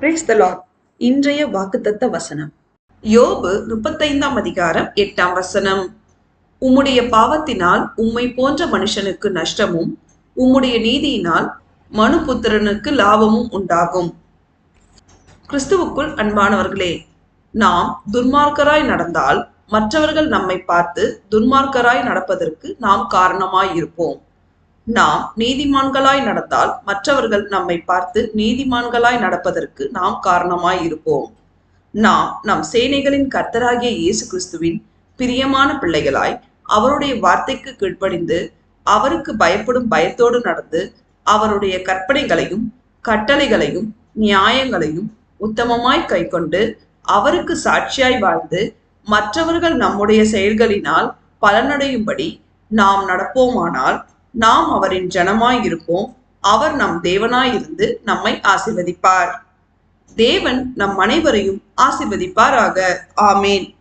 Brace த Lord இன்றைய வாக்குத்தத்த வசனம். யோபு முப்பத்தைந்தாம் அதிகாரம் எட்டாம் வசனம். உம்முடைய பாவத்தினால் உம்மை போன்ற மனுஷனுக்கு நஷ்டமும் உம்முடைய நீதியினால் மனுபுத்திரனுக்கு லாபமும் உண்டாகும். கிறிஸ்துவுக்குள் அன்பானவர்களே நாம் துர்மார்க்கராய் நடந்தால் மற்றவர்கள் நம்மை பார்த்து துன்மார்க்கராய் நடப்பதற்கு நாம் காரணமாய் இருப்போம் நாம் நீதிமான்களாய் நடந்தால் மற்றவர்கள் நம்மை பார்த்து நீதிமான்களாய் நடப்பதற்கு நாம் காரணமாய் இருப்போம். நாம் நம் சேனைகளின் கர்த்தராகிய இயேசு கிறிஸ்துவின் பிரியமான பிள்ளைகளாய் அவருடைய வார்த்தைக்கு கீழ்ப்படிந்து அவருக்கு பயப்படும் பயத்தோடு நடந்து அவருடைய கற்பனைகளையும் கட்டளைகளையும் நியாயங்களையும் உத்தமமாய் கைக்கொண்டு அவருக்கு சாட்சியாய் வாழ்ந்து மற்றவர்கள் நம்முடைய செயல்களினால் பலனடையும்படி நாம் நடப்போமானால் நாம் அவரின் ஜனமாய் இருப்போம் அவர் நம் தேவனாய் இருந்து நம்மை ஆசிர்வதிப்பார். தேவன் நம் அனைவரையும் ஆசிர்வதிப்பாராக. ஆமேன்.